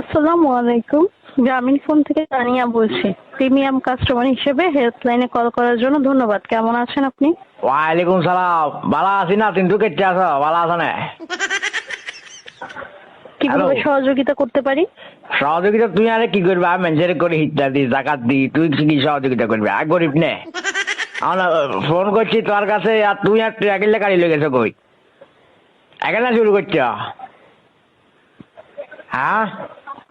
আসসালামু আলাইকুম গ্রামীণ ফোন থেকে তানিয়া বলছি। প্রিমিয়াম কাস্টমার হিসেবে হেল্পলাইনে কল করার জন্য ধন্যবাদ। কেমন আছেন আপনি? ওয়ালাইকুম সালাম। ভালো আছি না? কিন্তু কেটে আছো? ভালো আছো না? কীভাবে সহযোগিতা করতে পারি? সহযোগিতা তুই আরে কি করবি? আমি মেঞ্জের করে হিটটা দি জাকাত দি তুই কি সহযোগিতা করবি? আর গরিব নে। ফোন করছি তোর কাছে আর তুই আর একেলে গাড়ি লেগেছো কই? একেলা শুরু করছ? হ্যাঁ?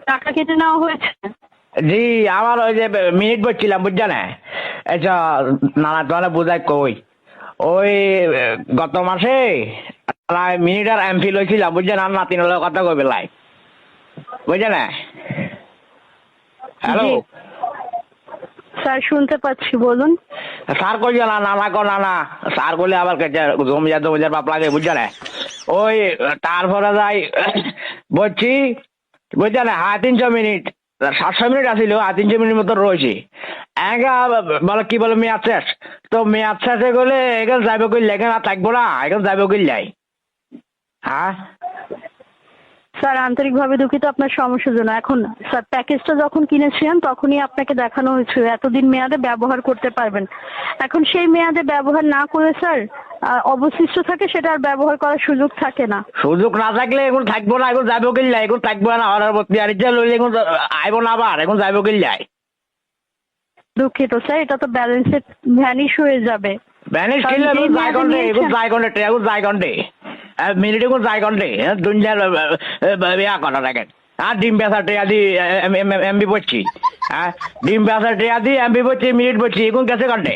টাকা কেটে নেওয়া হয়েছে? জি আমার ওই যে মিনিট বলছিলাম বুঝছ না আচ্ছা নানা তোমার কই। ওই গত মাসে মিনিট আর বুঝছেন আর নাতিন হলে কথা কই বেলাই বুঝছে না হ্যালো স্যার শুনতে পাচ্ছি বলুন। স্যার কই না নানা কো নানা। স্যার করলে আবার কেটে জমিজার জমিজার বাপ লাগে বুঝছে না ওই তারপরে যাই বলছি বুঝছে না? হ্যাঁ তিনশো মিনিট। সাতশো মিনিট আসিল আর তিনশো মিনিট মতো রয়েছে। একা, বলে, কি বলে, মেয়াদ শেষ? তো মেয়াদ শেষে গেলে এখানে যাইব করলে এখানে থাকব না, এখানে যাইব করলে হ্যাঁ স্যার আন্তরিকভাবে দুঃখিত আপনার সমস্যার জন্য। এখন স্যার প্যাকেজটা যখন কিনেছিলেন তখনই আপনাকে দেখানো হয়েছিল এতদিন মেয়াদে ব্যবহার করতে পারবেন। এখন সেই মেয়াদে ব্যবহার না করে স্যার অবশিষ্ট থাকে সেটা আর ব্যবহার করার সুযোগ থাকে না। সুযোগ না থাকলে এখন থাকব না এখন যাবে করলে এখন থাকব না অর্ডার আর ইচ্ছা লইলে এখন আইবো না আবার এখন যাবে করলে দুঃখিত স্যার এটা তো ব্যালেন্সে ভ্যানিশ হয়ে যাবে। কারণ কিনলে এখন এখন এখন মিনিট এখন যাই কন্ডে দুনিয়ার বিয়া করা দেখেন আর ডিম বেসা টেয়া দি এমবি পড়ছি। হ্যাঁ ডিম বেসা টেয়া দি এমবি পড়ছি মিনিট পড়ছি এখন গেছে কন্ডে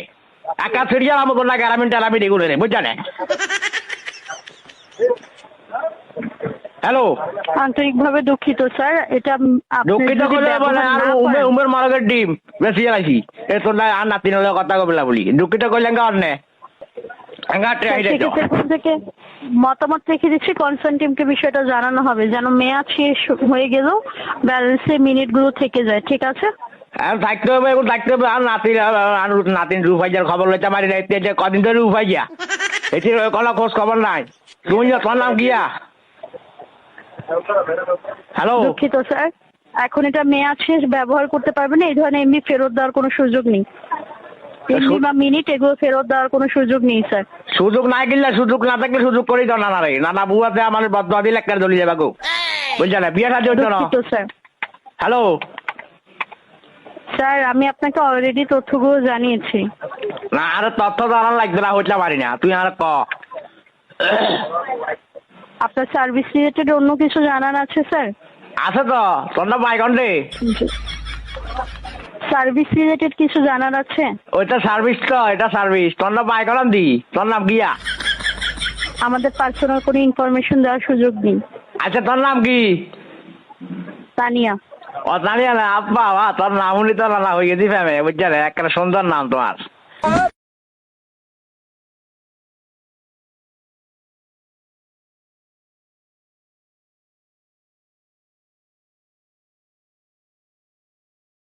একা ফিরিয়ে আমাকে না গ্রামীণ টেরামিন এগুলো রে বুঝছেন? হ্যালো? আন্তরিকভাবে দুঃখিত স্যার। এটা দুঃখিত করলে বলে আর উমের মারকের ডিম বেশি আছি এ তোর না আর নাতিন হলে কথা কবিলা বলি। দুঃখিত করলে অন্যে এখান থেকে মতামত রেখে দিচ্ছি কনসার্ন টিমকে বিষয়টা জানানো হবে। যেন মেয়াদ শেষ হয়ে গেলেও ব্যালেন্সে মিনিটগুলো থেকে যায় ঠিক আছে? আর থাকতে হবে এখন থাকতে হবে। আর নাতিন আর নাতিন রুফাইজার খবর লইতে পারি না এতে কদিন ধরে রুফাইয়া এটির কোনো খোঁজ খবর নাই। তুমি তোর নাম গিয়া হ্যালো দুঃখিত স্যার এখন এটা মেয়াদ শেষ ব্যবহার করতে পারবেন না। এই ধরনের এমনি ফেরত দেওয়ার কোনো সুযোগ নেই। বা মিনিট এগুলো ফেরত দেওয়ার কোনো সুযোগ নেই স্যার। সুযোগ না গেলে সুযোগ না থাকলে সুযোগ করেই তো নানা রে। নানা বুয়াতে আমার বদ দিলে একটা দলি যাবে গো। বুঝছে না? বিয়ে সাথে হচ্ছে না? স্যার। হ্যালো? স্যার আমি আপনাকে অলরেডি তথ্যগুলো জানিয়েছি। না আর তথ্য জানার লাগবে না হইতে পারি না। তুই আর ক? আপনার সার্ভিস রিলেটেড অন্য কিছু জানার আছে স্যার? আছে তো? তোর নাম বাইকন রে? সার্ভিস রিলেটেড কিছু জানার আছে? ওইটা সার্ভিস তো এটা সার্ভিস। তোর নাম বাইকন দি। তোর নাম গিয়া। আমাদের পার্সোনাল কোনো ইনফরমেশন দেওয়ার সুযোগ নেই। আচ্ছা তোর নাম কি? তানিয়া। ও তানিয়া না আব্বা তোর নাম উনি তো না হয়ে গেছি ফ্যামে বুঝছে একটা সুন্দর নাম তোমার।